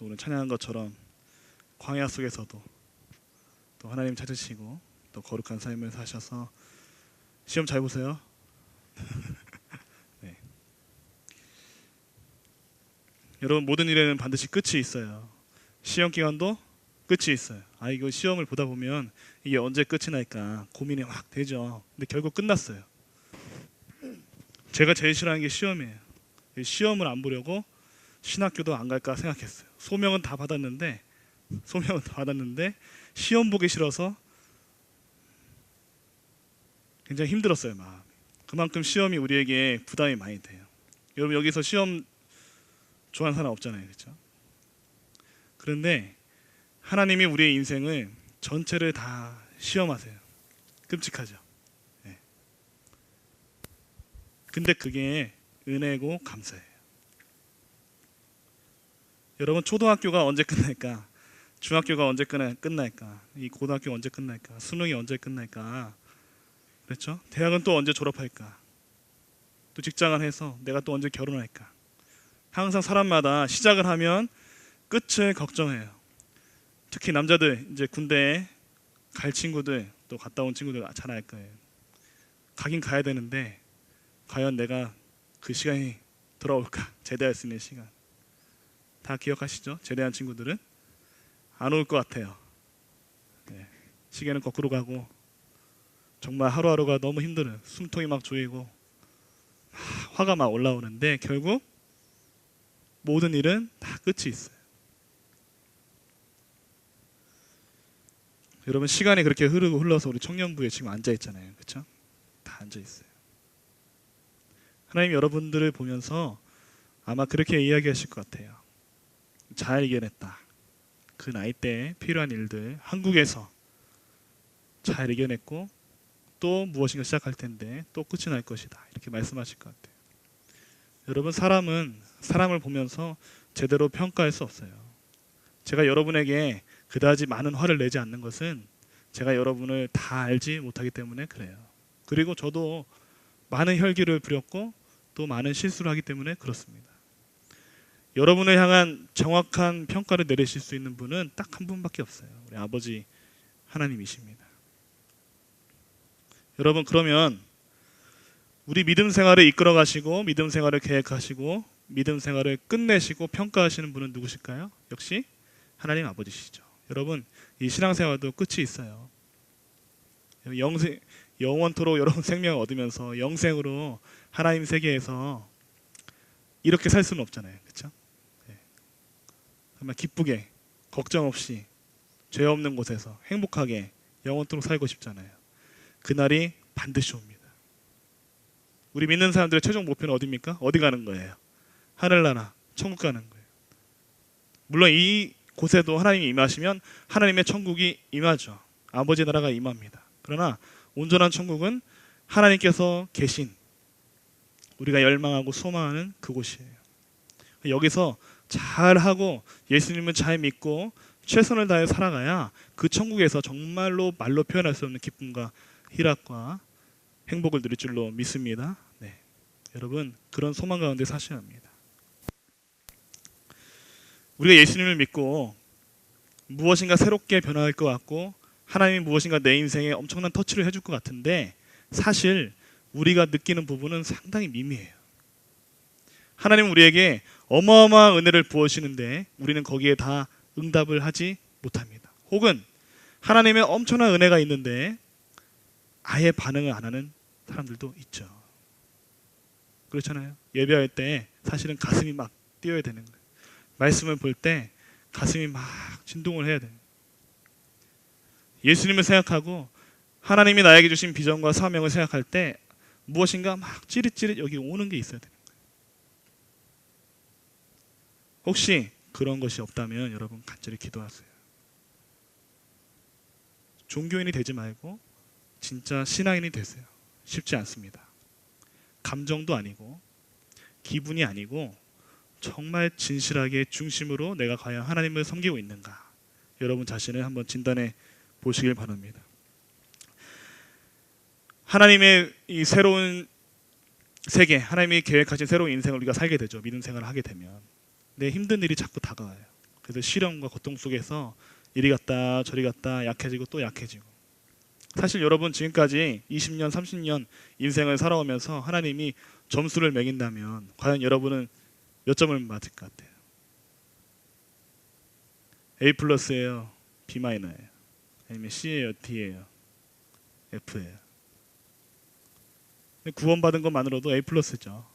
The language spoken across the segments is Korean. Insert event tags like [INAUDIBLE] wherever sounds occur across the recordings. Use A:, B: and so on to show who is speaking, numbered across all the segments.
A: 오늘 찬양한 것처럼 광야 속에서도 또 하나님 찾으시고 또 거룩한 삶을 사셔서 시험 잘 보세요. [LAUGHS] 네. 여러분 모든 일에는 반드시 끝이 있어요. 시험 기간도 끝이 있어요. 아 이거 시험을 보다 보면 이게 언제 끝이 날까 고민이 확 되죠. 근데 결국 끝났어요. 제가 제일 싫어하는 게 시험이에요. 이 시험을 안 보려고 신학교도 안 갈까 생각했어요. 소명은 다 받았는데 소명은 다 받았는데 시험 보기 싫어서 굉장히 힘들었어요 마음. 그만큼 시험이 우리에게 부담이 많이 돼요. 여러분 여기서 시험 좋아하는 사람 없잖아요, 그렇죠? 그런데 하나님이 우리의 인생을 전체를 다 시험하세요. 끔찍하죠. 예. 근데 그게 은혜고 감사해요. 여러분 초등학교가 언제 끝날까? 중학교가 언제 끝날까? 이 고등학교 언제 끝날까? 수능이 언제 끝날까? 그렇죠? 대학은 또 언제 졸업할까? 또 직장을 해서 내가 또 언제 결혼할까? 항상 사람마다 시작을 하면 끝을 걱정해요. 특히 남자들 이제 군대에 갈 친구들 또 갔다 온 친구들 잘 알 거예요. 가긴 가야 되는데 과연 내가 그 시간이 돌아올까? [LAUGHS] 제대할 수 있는 시간. 다 기억하시죠? 제대한 친구들은 안 올 것 같아요. 네. 시계는 거꾸로 가고 정말 하루하루가 너무 힘들어요. 숨통이 막 조이고 하, 화가 막 올라오는데 결국 모든 일은 다 끝이 있어요. 여러분 시간이 그렇게 흐르고 흘러서 우리 청년부에 지금 앉아 있잖아요. 그렇죠? 다 앉아 있어요. 하나님 여러분들을 보면서 아마 그렇게 이야기하실 것 같아요. 잘 이겨냈다. 그 나이 때 필요한 일들 한국에서 잘 이겨냈고 또 무엇인가 시작할 텐데 또 끝이 날 것이다. 이렇게 말씀하실 것 같아요. 여러분 사람은 사람을 보면서 제대로 평가할 수 없어요. 제가 여러분에게 그다지 많은 화를 내지 않는 것은 제가 여러분을 다 알지 못하기 때문에 그래요. 그리고 저도 많은 혈기를 부렸고 또 많은 실수를 하기 때문에 그렇습니다. 여러분을 향한 정확한 평가를 내리실 수 있는 분은 딱 한 분밖에 없어요. 우리 아버지 하나님이십니다. 여러분 그러면 우리 믿음 생활을 이끌어 가시고 믿음 생활을 계획하시고 믿음 생활을 끝내시고 평가하시는 분은 누구실까요? 역시 하나님 아버지시죠. 여러분 이 신앙생활도 끝이 있어요. 영생 영원토록 여러분 생명을 얻으면서 영생으로 하나님 세계에서 이렇게 살 수는 없잖아요, 그렇죠? 정말 기쁘게 걱정 없이 죄 없는 곳에서 행복하게 영원토록 살고 싶잖아요. 그날이 반드시 옵니다. 우리 믿는 사람들의 최종 목표는 어디입니까? 어디 가는 거예요? 하늘나라, 천국 가는 거예요. 물론 이 곳에도 하나님이 임하시면 하나님의 천국이 임하죠. 아버지 나라가 임합니다. 그러나 온전한 천국은 하나님께서 계신 우리가 열망하고 소망하는 그곳이에요. 여기서 잘하고 예수님을 잘 믿고 최선을 다해 살아가야 그 천국에서 정말로 말로 표현할 수 없는 기쁨과 희락과 행복을 누릴 줄로 믿습니다. 네. 여러분 그런 소망 가운데 사셔야 합니다. 우리가 예수님을 믿고 무엇인가 새롭게 변화할 것 같고 하나님이 무엇인가 내 인생에 엄청난 터치를 해줄 것 같은데 사실 우리가 느끼는 부분은 상당히 미미해요. 하나님은 우리에게 어마어마한 은혜를 부어주시는데 우리는 거기에 다 응답을 하지 못합니다. 혹은 하나님의 엄청난 은혜가 있는데 아예 반응을 안 하는 사람들도 있죠. 그렇잖아요. 예배할 때 사실은 가슴이 막 뛰어야 되는 거예요. 말씀을 볼 때 가슴이 막 진동을 해야 돼요. 예수님을 생각하고 하나님이 나에게 주신 비전과 사명을 생각할 때 무엇인가 막 찌릿찌릿 여기 오는 게 있어야 돼요. 혹시 그런 것이 없다면 여러분 간절히 기도하세요. 종교인이 되지 말고 진짜 신앙인이 되세요. 쉽지 않습니다. 감정도 아니고 기분이 아니고 정말 진실하게 중심으로 내가 과연 하나님을 섬기고 있는가 여러분 자신을 한번 진단해 보시길 바랍니다. 하나님의 이 새로운 세계, 하나님이 계획하신 새로운 인생을 우리가 살게 되죠. 믿음 생활을 하게 되면 내 힘든 일이 자꾸 다가와요. 그래서 시련과 고통 속에서 이리 갔다 저리 갔다 약해지고 또 약해지고 사실 여러분 지금까지 20년 30년 인생을 살아오면서 하나님이 점수를 매긴다면 과연 여러분은 몇 점을 맞을 것 같아요? A 플러스예요, B 마이너예요, 아니면 C예요, D예요, F예요. 구원받은 것만으로도 A 플러스죠.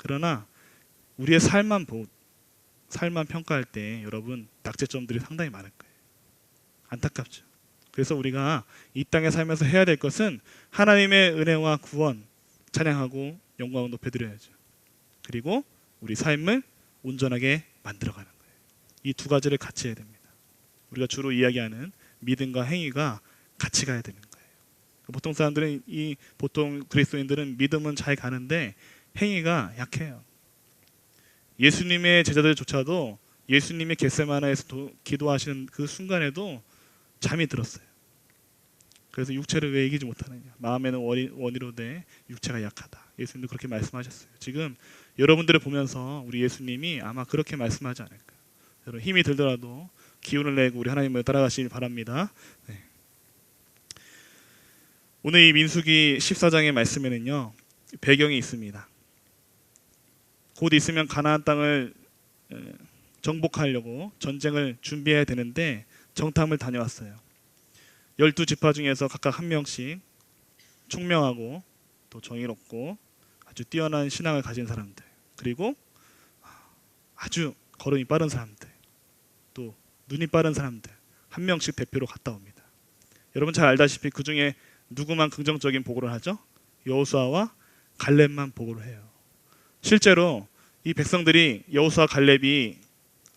A: 그러나 우리의 삶만 보, 삶만 평가할 때 여러분 낙제점들이 상당히 많을 거예요. 안타깝죠. 그래서 우리가 이 땅에 살면서 해야 될 것은 하나님의 은혜와 구원 찬양하고 영광을 높여드려야죠. 그리고 우리 삶을 온전하게 만들어가는 거예요. 이 두 가지를 같이 해야 됩니다. 우리가 주로 이야기하는 믿음과 행위가 같이 가야 되는 거예요. 보통 사람들은 이 보통 그리스도인들은 믿음은 잘 가는데 행위가 약해요. 예수님의 제자들조차도 예수님의 겟세마나에서 도- 기도하시는 그 순간에도 잠이 들었어요. 그래서 육체를 왜 이기지 못하느냐? 마음에는 원이, 원이로되 육체가 약하다. 예수님도 그렇게 말씀하셨어요. 지금 여러분들을 보면서 우리 예수님이 아마 그렇게 말씀하지 않을까. 여러분 힘이 들더라도 기운을 내고 우리 하나님을 따라가시길 바랍니다. 네. 오늘 이 민수기 14장의 말씀에는요 배경이 있습니다. 곧 있으면 가나안 땅을 에, 정복하려고 전쟁을 준비해야 되는데 정탐을 다녀왔어요. 열두 지파 중에서 각각 한 명씩 총명하고 또 정의롭고 아주 뛰어난 신앙을 가진 사람들 그리고 아주 걸음이 빠른 사람들 또 눈이 빠른 사람들 한 명씩 대표로 갔다 옵니다. 여러분 잘 알다시피 그 중에 누구만 긍정적인 보고를 하죠? 여호수아와 갈렙만 보고를 해요. 실제로 이 백성들이 여호수아 갈렙이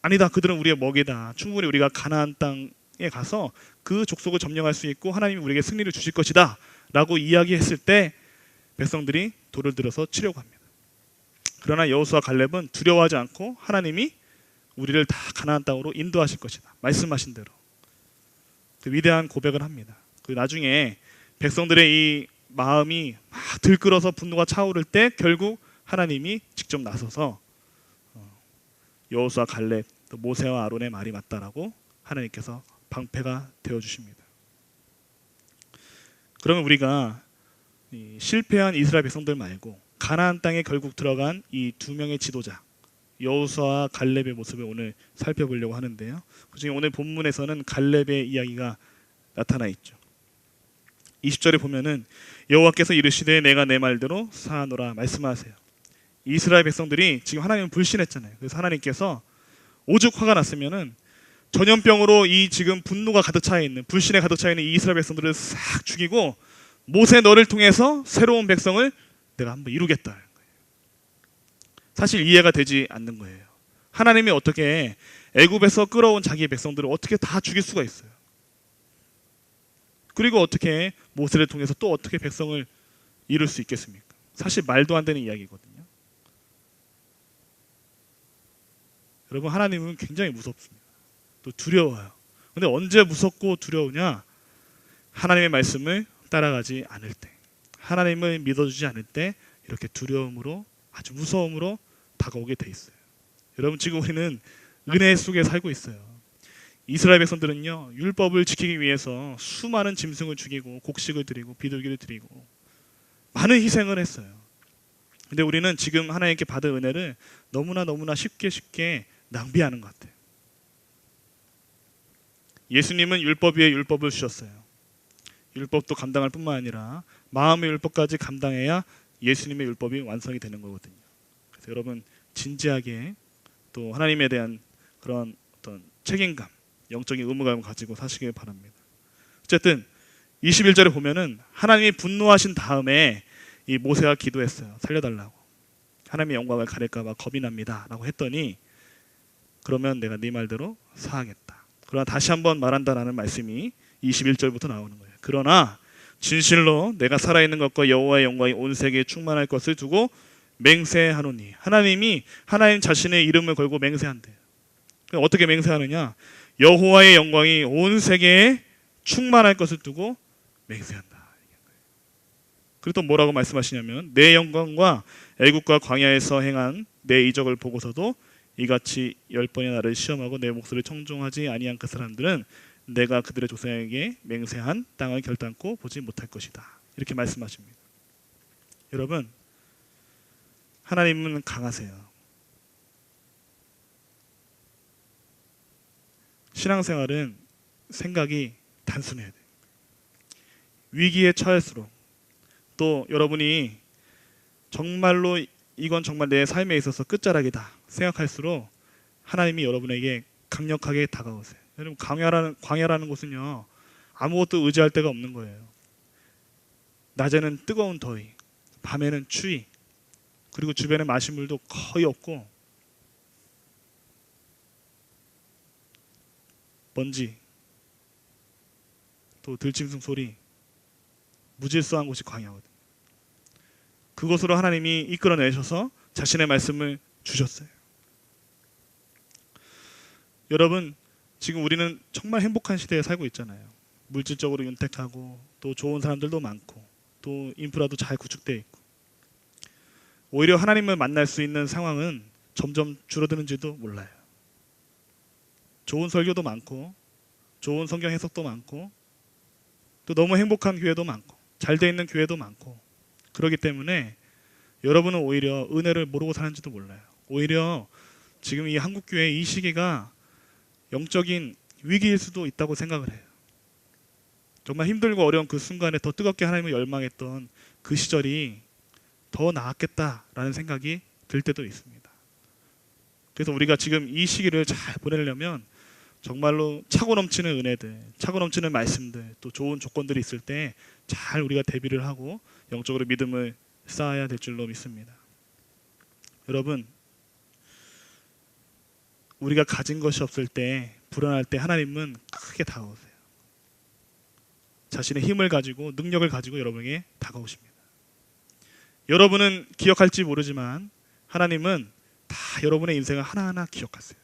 A: 아니다 그들은 우리의 먹이다 충분히 우리가 가나안 땅에 가서 그 족속을 점령할 수 있고 하나님이 우리에게 승리를 주실 것이다 라고 이야기했을 때 백성들이 돌을 들어서 치려고 합니다. 그러나 여호수아 갈렙은 두려워하지 않고 하나님이 우리를 다 가나안 땅으로 인도하실 것이다 말씀하신 대로 그 위대한 고백을 합니다. 그 나중에 백성들의 이 마음이 막 들끓어서 분노가 차오를 때 결국 하나님이 직접 나서서 어, 여호수아 갈렙 또 모세와 아론의 말이 맞다라고 하나님께서 방패가 되어 주십니다. 그러면 우리가 이 실패한 이스라엘 백성들 말고 가나안 땅에 결국 들어간 이 두 명의 지도자 여호수아와 갈렙의 모습을 오늘 살펴보려고 하는데요. 그중에 오늘 본문에서는 갈렙의 이야기가 나타나 있죠. 20절에 보면은 여호와께서 이르시되 내가 내 말대로 사하노라 말씀하세요. 이스라엘 백성들이 지금 하나님을 불신했잖아요. 그래서 하나님께서 오죽 화가 났으면은 전염병으로 이 지금 분노가 가득 차 있는 불신에 가득 차 있는 이 이스라엘 백성들을 싹 죽이고 모세 너를 통해서 새로운 백성을 내가 한번 이루겠다. 사실 이해가 되지 않는 거예요. 하나님이 어떻게 애굽에서 끌어온 자기의 백성들을 어떻게 다 죽일 수가 있어요? 그리고 어떻게 모세를 통해서 또 어떻게 백성을 이룰 수 있겠습니까? 사실 말도 안 되는 이야기거든요. 여러분 하나님은 굉장히 무섭습니다. 또 두려워요. 근데 언제 무섭고 두려우냐? 하나님의 말씀을 따라가지 않을 때, 하나님을 믿어주지 않을 때 이렇게 두려움으로 아주 무서움으로 다가오게 돼 있어요. 여러분 지금 우리는 은혜 속에 살고 있어요. 이스라엘 백성들은요 율법을 지키기 위해서 수많은 짐승을 죽이고 곡식을 드리고 비둘기를 드리고 많은 희생을 했어요. 근데 우리는 지금 하나님께 받은 은혜를 너무나 너무나 쉽게 쉽게 낭비하는 것 같아요. 예수님은 율법 위에 율법을 주셨어요. 율법도 감당할 뿐만 아니라 마음의 율법까지 감당해야 예수님의 율법이 완성이 되는 거거든요. 그래서 여러분 진지하게 또 하나님에 대한 그런 어떤 책임감, 영적인 의무감을 가지고 사시길 바랍니다. 어쨌든 21절에 보면은 하나님이 분노하신 다음에 이 모세가 기도했어요. 살려달라고. 하나님의 영광을 가릴까 봐 겁이 납니다라고 했더니 그러면 내가 네 말대로 사하겠다. 그러나 다시 한번 말한다라는 말씀이 21절부터 나오는 거예요. 그러나 진실로 내가 살아있는 것과 여호와의 영광이 온 세계에 충만할 것을 두고 맹세하노니 하나님이 하나님 자신의 이름을 걸고 맹세한대요. 어떻게 맹세하느냐? 여호와의 영광이 온 세계에 충만할 것을 두고 맹세한다. 그리고 또 뭐라고 말씀하시냐면 내 영광과 애국과 광야에서 행한 내 이적을 보고서도 이같이 열 번의 나를 시험하고 내 목소리를 청종하지 아니한 그 사람들은 내가 그들의 조상에게 맹세한 땅을 결단코 보지 못할 것이다. 이렇게 말씀하십니다. 여러분 하나님은 강하세요. 신앙생활은 생각이 단순해야 돼요. 위기에 처할수록 또 여러분이 정말로 이건 정말 내 삶에 있어서 끝자락이다 생각할수록 하나님이 여러분에게 강력하게 다가오세요. 여러분 광야라는 광야라는 곳은요 아무것도 의지할 데가 없는 거예요. 낮에는 뜨거운 더위, 밤에는 추위, 그리고 주변에 마실 물도 거의 없고 먼지, 또 들짐승 소리, 무질서한 곳이 광야거든. 그곳으로 하나님이 이끌어내셔서 자신의 말씀을 주셨어요. 여러분, 지금 우리는 정말 행복한 시대에 살고 있잖아요. 물질적으로 윤택하고 또 좋은 사람들도 많고 또 인프라도 잘 구축되어 있고 오히려 하나님을 만날 수 있는 상황은 점점 줄어드는지도 몰라요. 좋은 설교도 많고 좋은 성경 해석도 많고 또 너무 행복한 교회도 많고 잘 돼 있는 교회도 많고 그렇기 때문에 여러분은 오히려 은혜를 모르고 사는지도 몰라요. 오히려 지금 이 한국 교회 이 시기가 영적인 위기일 수도 있다고 생각을 해요. 정말 힘들고 어려운 그 순간에 더 뜨겁게 하나님을 열망했던 그 시절이 더 나았겠다라는 생각이 들 때도 있습니다. 그래서 우리가 지금 이 시기를 잘 보내려면 정말로 차고 넘치는 은혜들, 차고 넘치는 말씀들, 또 좋은 조건들이 있을 때 잘 우리가 대비를 하고 영적으로 믿음을 쌓아야 될 줄로 믿습니다. 여러분, 우리가 가진 것이 없을 때, 불안할 때 하나님은 크게 다가오세요. 자신의 힘을 가지고 능력을 가지고 여러분에게 다가오십니다. 여러분은 기억할지 모르지만 하나님은 다 여러분의 인생을 하나하나 기억하세요.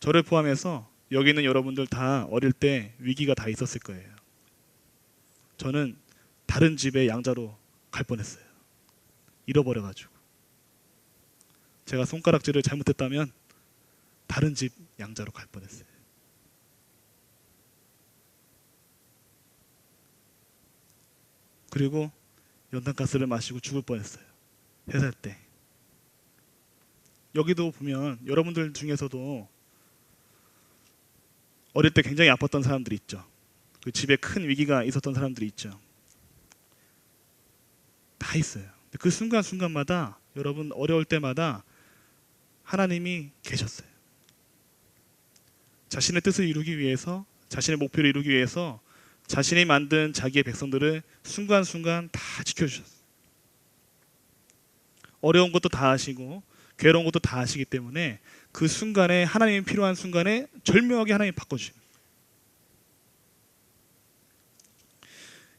A: 저를 포함해서 여기 있는 여러분들 다 어릴 때 위기가 다 있었을 거예요. 저는 다른 집에 양자로 갈 뻔했어요. 잃어버려가지고. 제가 손가락질을 잘못했다면 다른 집 양자로 갈 뻔했어요. 그리고 연탄가스를 마시고 죽을 뻔했어요. 회살 때. 여기도 보면 여러분들 중에서도 어릴 때 굉장히 아팠던 사람들이 있죠. 그 집에 큰 위기가 있었던 사람들이 있죠. 다 있어요. 그 순간 순간마다 여러분 어려울 때마다 하나님이 계셨어요. 자신의 뜻을 이루기 위해서 자신의 목표를 이루기 위해서 자신이 만든 자기의 백성들을 순간순간 다 지켜주셨어요. 어려운 것도 다 하시고 괴로운 것도 다 하시기 때문에 그 순간에 하나님이 필요한 순간에 절묘하게 하나님 바꿔주십니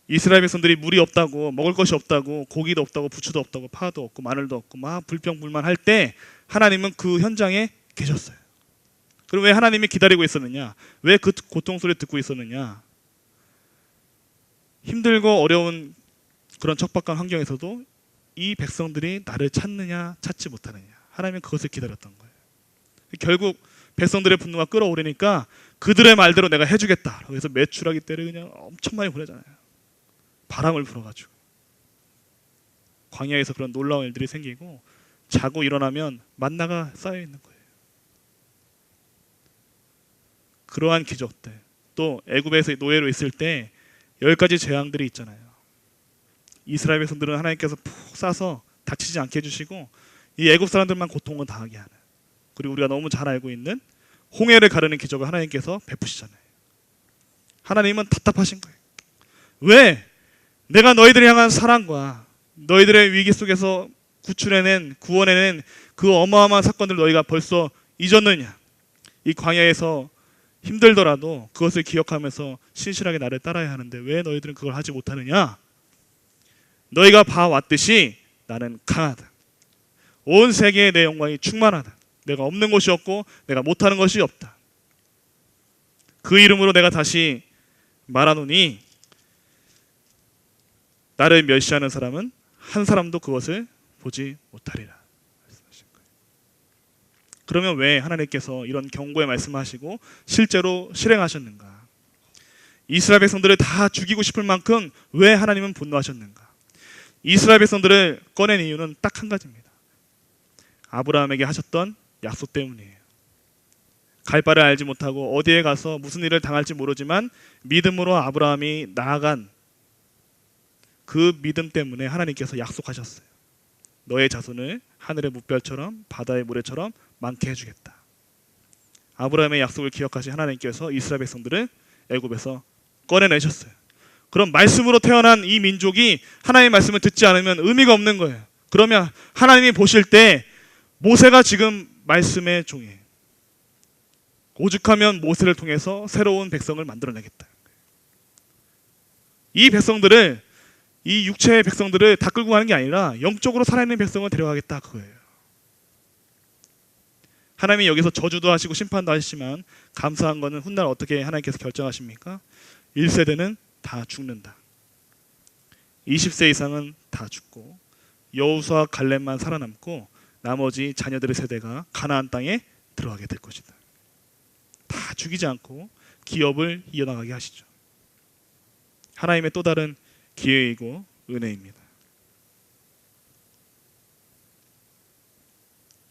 A: 이스라엘 백성들이 물이 없다고 먹을 것이 없다고 고기도 없다고 부추도 없다고 파도 없고 마늘도 없고 막 불평불만 할 때 하나님은 그 현장에 계셨어요. 그럼 왜 하나님이 기다리고 있었느냐? 왜 그 고통 소리 듣고 있었느냐? 힘들고 어려운 그런 척박한 환경에서도 이 백성들이 나를 찾느냐 찾지 못하느냐 하나님은 그것을 기다렸던 거예요. 결국 백성들의 분노가 끌어오르니까 그들의 말대로 내가 해주겠다. 그래서 매출하기 때를 그냥 엄청 많이 보내잖아요. 바람을 불어가지고 광야에서 그런 놀라운 일들이 생기고 자고 일어나면 만나가 쌓여 있는 거예요. 그러한 기적들 또 애굽에서 노예로 있을 때 열 가지 재앙들이 있잖아요. 이스라엘 백성들은 하나님께서 푹 싸서 다치지 않게 해주시고 이 애굽 사람들만 고통을 당하게 하는 그리고 우리가 너무 잘 알고 있는 홍해를 가르는 기적을 하나님께서 베푸시잖아요. 하나님은 답답하신 거예요. 왜 내가 너희들을 향한 사랑과 너희들의 위기 속에서 구출해낸 구원해낸 그 어마어마한 사건들 너희가 벌써 잊었느냐? 이 광야에서 힘들더라도 그것을 기억하면서 신실하게 나를 따라야 하는데 왜 너희들은 그걸 하지 못하느냐? 너희가 봐왔듯이 나는 강하다. 온 세계에 내 영광이 충만하다. 내가 없는 것이 없고 내가 못하는 것이 없다. 그 이름으로 내가 다시 말하노니 나를 멸시하는 사람은 한 사람도 그것을 보지 못하리라. 그러면 왜 하나님께서 이런 경고의 말씀하시고 실제로 실행하셨는가? 이스라엘 백성들을 다 죽이고 싶을 만큼 왜 하나님은 분노하셨는가? 이스라엘 백성들을 꺼낸 이유는 딱 한 가지입니다. 아브라함에게 하셨던 약속 때문이에요. 갈 바를 알지 못하고 어디에 가서 무슨 일을 당할지 모르지만 믿음으로 아브라함이 나아간 그 믿음 때문에 하나님께서 약속하셨어요. 너의 자손을 하늘의 무별처럼 바다의 모래처럼 많게 해주겠다. 아브라함의 약속을 기억하신 하나님께서 이스라엘 백성들을 애굽에서 꺼내내셨어요. 그럼 말씀으로 태어난 이 민족이 하나님의 말씀을 듣지 않으면 의미가 없는 거예요. 그러면 하나님이 보실 때 모세가 지금 말씀의 종이에요. 오죽하면 모세를 통해서 새로운 백성을 만들어내겠다. 이 백성들을 이 육체의 백성들을 다 끌고 가는 게 아니라 영적으로 살아있는 백성을 데려가겠다 그거예요. 하나님이 여기서 저주도 하시고 심판도 하시지만 감사한 거는 훗날 어떻게 하나님께서 결정하십니까? 1세대는 다 죽는다. 20세 이상은 다 죽고 여우수와 갈렙만 살아남고 나머지 자녀들의 세대가 가나안 땅에 들어가게 될 것이다. 다 죽이지 않고 기업을 이어나가게 하시죠. 하나님의 또 다른 기회이고 은혜입니다.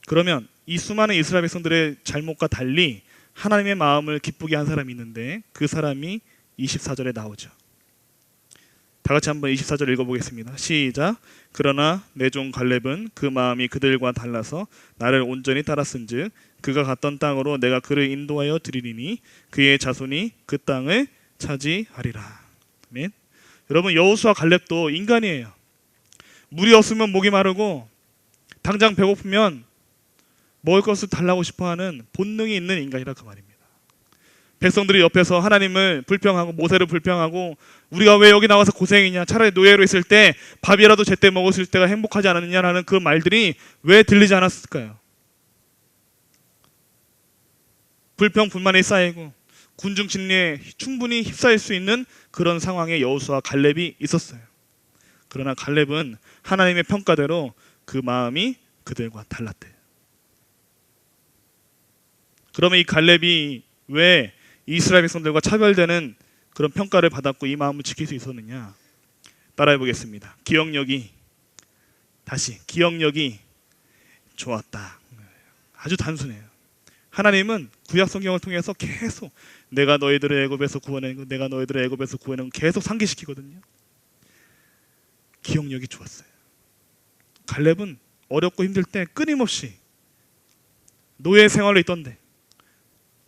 A: 그러면 이 수많은 이스라엘 백성들의 잘못과 달리 하나님의 마음을 기쁘게 한 사람이 있는데 그 사람이 24절에 나오죠. 다 같이 한번 24절 읽어보겠습니다. 시작. 그러나 내 종 갈렙은 그 마음이 그들과 달라서 나를 온전히 따랐은즉 그가 갔던 땅으로 내가 그를 인도하여 드리리니 그의 자손이 그 땅을 차지하리라. 아멘. 여러분 여호수아 갈렙도 인간이에요. 물이 없으면 목이 마르고 당장 배고프면 먹을 것을 달라고 싶어하는 본능이 있는 인간이라 그 말입니다. 백성들이 옆에서 하나님을 불평하고 모세를 불평하고 우리가 왜 여기 나와서 고생이냐 차라리 노예로 있을 때 밥이라도 제때 먹었을 때가 행복하지 않았느냐라는 그 말들이 왜 들리지 않았을까요? 불평 불만이 쌓이고 군중 심리에 충분히 휩싸일 수 있는 그런 상황에 여호수아 갈렙이 있었어요. 그러나 갈렙은 하나님의 평가대로 그 마음이 그들과 달랐대요. 그러면 이 갈렙이 왜 이스라엘 백성들과 차별되는 그런 평가를 받았고 이 마음을 지킬 수 있었느냐? 따라해 보겠습니다. 기억력이 다시 기억력이 좋았다. 아주 단순해요. 하나님은 구약 성경을 통해서 계속 내가 너희들을 애굽에서 구원하고 내가 너희들을 애굽에서 구원하고 계속 상기시키거든요. 기억력이 좋았어요. 갈렙은 어렵고 힘들 때 끊임없이 노예 생활을 있던데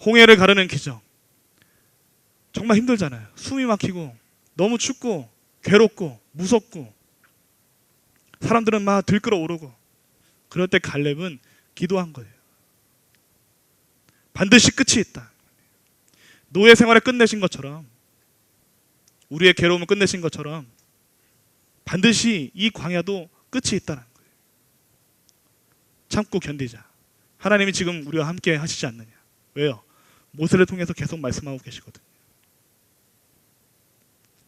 A: 홍해를 가르는 기적 정말 힘들잖아요. 숨이 막히고 너무 춥고 괴롭고 무섭고 사람들은 막 들끓어 오르고 그럴 때 갈렙은 기도한 거예요. 반드시 끝이 있다. 노예 생활을 끝내신 것처럼 우리의 괴로움을 끝내신 것처럼 반드시 이 광야도 끝이 있다는 거예요. 참고 견디자. 하나님이 지금 우리와 함께 하시지 않느냐. 왜요? 모세를 통해서 계속 말씀하고 계시거든요.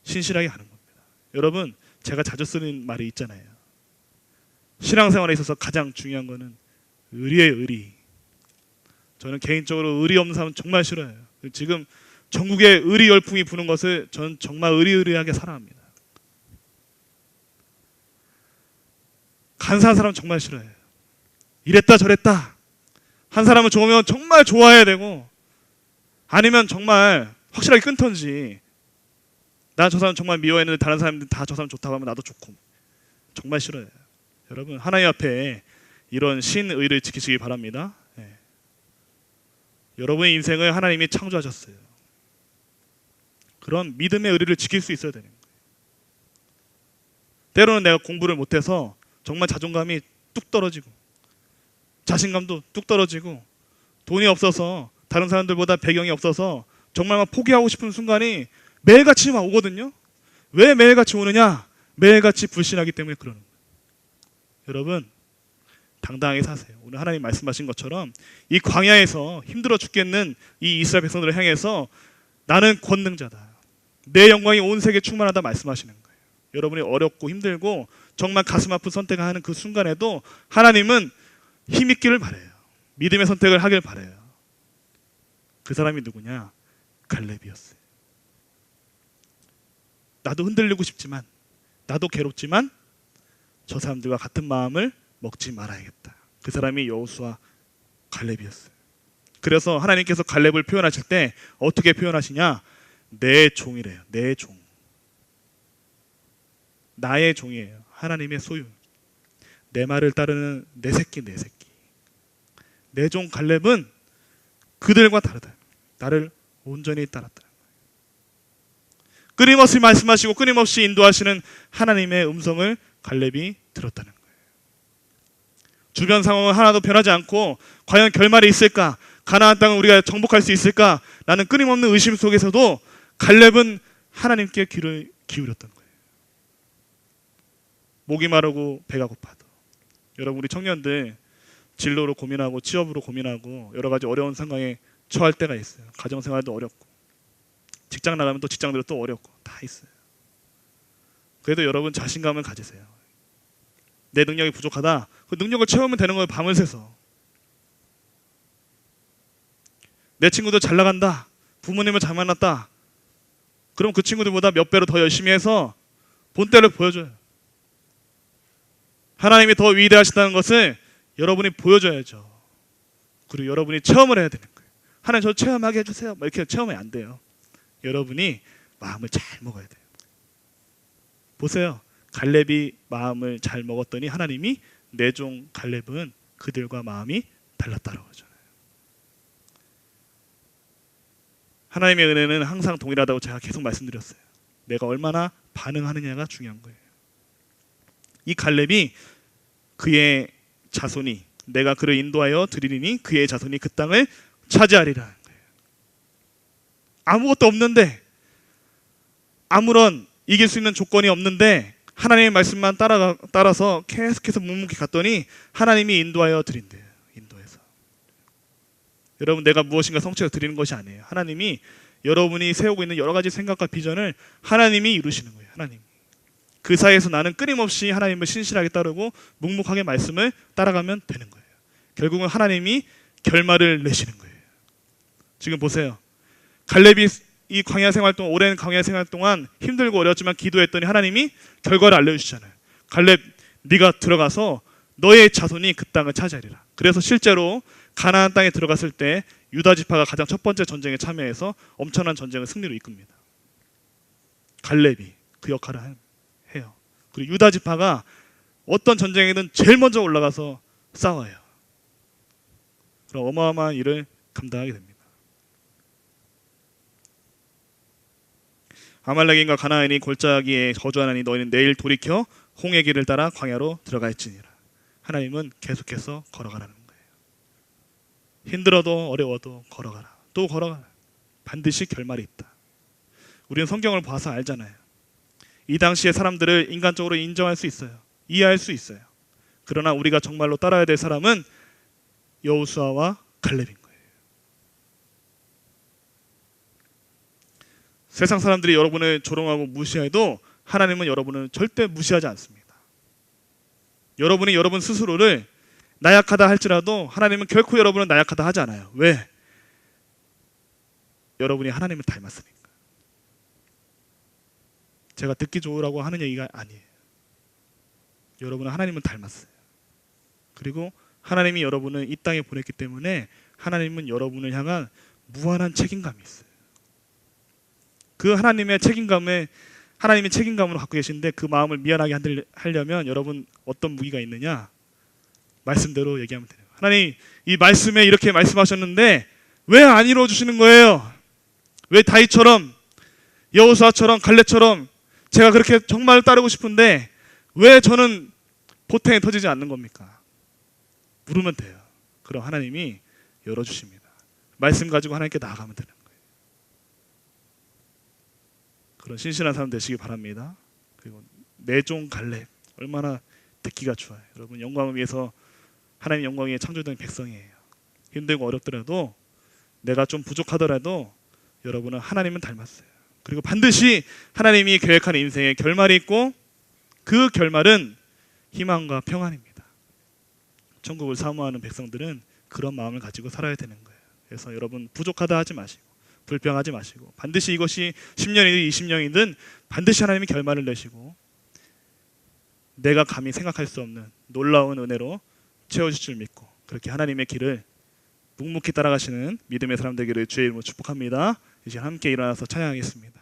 A: 신실하게 하는 겁니다. 여러분, 제가 자주 쓰는 말이 있잖아요. 신앙생활에 있어서 가장 중요한 거는 의리예요, 의리. 저는 개인적으로 의리 없는 사람은 정말 싫어요. 지금 전국에 의리 열풍이 부는 것을 저는 정말 의리의리하게 사랑합니다. 간사한 사람 정말 싫어요. 이랬다 저랬다. 한 사람을 좋으면 정말 좋아해야 되고 아니면 정말 확실하게 끊던지 나 저 사람 정말 미워했는데 다른 사람들 다 저 사람 좋다고 하면 나도 좋고 정말 싫어요. 여러분 하나님 앞에 이런 신의를 지키시기 바랍니다. 예. 여러분의 인생을 하나님이 창조하셨어요. 그런 믿음의 의리를 지킬 수 있어야 되는 거예요. 때로는 내가 공부를 못해서 정말 자존감이 뚝 떨어지고 자신감도 뚝 떨어지고 돈이 없어서 다른 사람들보다 배경이 없어서 정말 막 포기하고 싶은 순간이 매일같이 막 오거든요. 왜 매일같이 오느냐? 매일같이 불신하기 때문에 그러는 거예요. 여러분 당당하게 사세요. 오늘 하나님 말씀하신 것처럼 이 광야에서 힘들어 죽겠는 이 이스라엘 백성들을 향해서 나는 권능자다. 내 영광이 온 세계에 충만하다 말씀하시는 거예요. 여러분이 어렵고 힘들고 정말 가슴 아픈 선택을 하는 그 순간에도 하나님은 힘 있기를 바래요. 믿음의 선택을 하길 바래요. 그 사람이 누구냐? 갈렙이었어요. 나도 흔들리고 싶지만 나도 괴롭지만 저 사람들과 같은 마음을 먹지 말아야겠다. 그 사람이 여호수아 갈렙이었어요. 그래서 하나님께서 갈렙을 표현하실 때 어떻게 표현하시냐? 내 종이래요. 내 종. 나의 종이에요. 하나님의 소유. 내 말을 따르는 내 새끼 내 새끼. 내 종 갈렙은 그들과 다르다. 나를 온전히 따랐다. 끊임없이 말씀하시고 끊임없이 인도하시는 하나님의 음성을 갈렙이 들었다는 거예요. 주변 상황은 하나도 변하지 않고 과연 결말이 있을까? 가나안 땅을 우리가 정복할 수 있을까? 라는 끊임없는 의심 속에서도 갈렙은 하나님께 귀를 기울였던 거예요. 목이 마르고 배가 고파도 여러분 우리 청년들 진로로 고민하고 취업으로 고민하고 여러 가지 어려운 상황에 처할 때가 있어요. 가정 생활도 어렵고 직장 나가면 또 직장들도 또 어렵고 다 있어요. 그래도 여러분 자신감을 가지세요. 내 능력이 부족하다. 그 능력을 채우면 되는 거예요. 밤을 새서. 내 친구도 잘 나간다. 부모님을 잘 만났다. 그럼 그 친구들보다 몇 배로 더 열심히 해서 본때를 보여줘요. 하나님이 더 위대하시다는 것을 여러분이 보여줘야죠. 그리고 여러분이 체험을 해야 되는 거예요. 하나님 저 체험하게 해주세요. 뭐 이렇게 체험이 안 돼요. 여러분이 마음을 잘 먹어야 돼요. 보세요. 갈렙이 마음을 잘 먹었더니 하나님이 내 종 갈렙은 그들과 마음이 달랐다라고 하잖아요. 하나님의 은혜는 항상 동일하다고 제가 계속 말씀드렸어요. 내가 얼마나 반응하느냐가 중요한 거예요. 이 갈렙이 그의 자손이 내가 그를 인도하여 드리리니 그의 자손이 그 땅을 차지하리라는 거예요. 아무것도 없는데 아무런 이길 수 있는 조건이 없는데 하나님의 말씀만 따라 따라서 계속해서 묵묵히 갔더니 하나님이 인도하여 드린대요. 인도해서. 여러분 내가 무엇인가 성취해 드리는 것이 아니에요. 하나님이 여러분이 세우고 있는 여러 가지 생각과 비전을 하나님이 이루시는 거예요. 하나님. 그 사이에서 나는 끊임없이 하나님을 신실하게 따르고 묵묵하게 말씀을 따라가면 되는 거예요. 결국은 하나님이 결말을 내시는 거예요. 지금 보세요. 갈렙이 이 광야 생활 동안 오랜 광야 생활 동안 힘들고 어려웠지만 기도했더니 하나님이 결과를 알려주시잖아요. 갈렙 네가 들어가서 너의 자손이 그 땅을 차지하리라. 그래서 실제로 가나안 땅에 들어갔을 때 유다 지파가 가장 첫 번째 전쟁에 참여해서 엄청난 전쟁을 승리로 이끕니다. 갈렙이 그 역할을 해요. 그리고 유다 지파가 어떤 전쟁에든 제일 먼저 올라가서 싸워요. 그럼 어마어마한 일을 감당하게 됩니다. 아말렉인과 가나안이 골짜기에 거주하나니 너희는 내일 돌이켜 홍해 길을 따라 광야로 들어갈지니라. 하나님은 계속해서 걸어가라는 거예요. 힘들어도 어려워도 걸어가라. 또 걸어가라. 반드시 결말이 있다. 우리는 성경을 봐서 알잖아요. 이 당시의 사람들을 인간적으로 인정할 수 있어요. 이해할 수 있어요. 그러나 우리가 정말로 따라야 될 사람은 여호수아와 갈렙인 거예 세상 사람들이 여러분을 조롱하고 무시해도 하나님은 여러분을 절대 무시하지 않습니다. 여러분이 여러분 스스로를 나약하다 할지라도 하나님은 결코 여러분을 나약하다 하지 않아요. 왜? 여러분이 하나님을 닮았으니까. 제가 듣기 좋으라고 하는 얘기가 아니에요. 여러분은 하나님을 닮았어요. 그리고 하나님이 여러분을 이 땅에 보냈기 때문에 하나님은 여러분을 향한 무한한 책임감이 있어요. 그 하나님의 책임감에 하나님의 책임감으로 갖고 계신데 그 마음을 미안하게 하려면 여러분 어떤 무기가 있느냐? 말씀대로 얘기하면 돼요. 하나님 이 말씀에 이렇게 말씀하셨는데 왜 안 이루어 주시는 거예요? 왜 다윗처럼 여호수아처럼 갈렙처럼 제가 그렇게 정말 따르고 싶은데 왜 저는 보탱이 터지지 않는 겁니까? 물으면 돼요. 그럼 하나님이 열어 주십니다. 말씀 가지고 하나님께 나아가면 되는 거예요. 그런 신실한 사람 되시기 바랍니다. 그리고 내종 갈렙 얼마나 듣기가 좋아요. 여러분 영광을 위해서 하나님 영광 위에 창조된 백성이에요. 힘들고 어렵더라도 내가 좀 부족하더라도 여러분은 하나님은 닮았어요. 그리고 반드시 하나님이 계획하는 인생에 결말이 있고 그 결말은 희망과 평안입니다. 천국을 사모하는 백성들은 그런 마음을 가지고 살아야 되는 거예요. 그래서 여러분 부족하다 하지 마시고 불평하지 마시고 반드시 이것이 10년이든 20년이든 반드시 하나님이 결말을 내시고 내가 감히 생각할 수 없는 놀라운 은혜로 채워줄 줄 믿고 그렇게 하나님의 길을 묵묵히 따라가시는 믿음의 사람 되기를 주의 이름으로 축복합니다. 이제 함께 일어나서 찬양하겠습니다.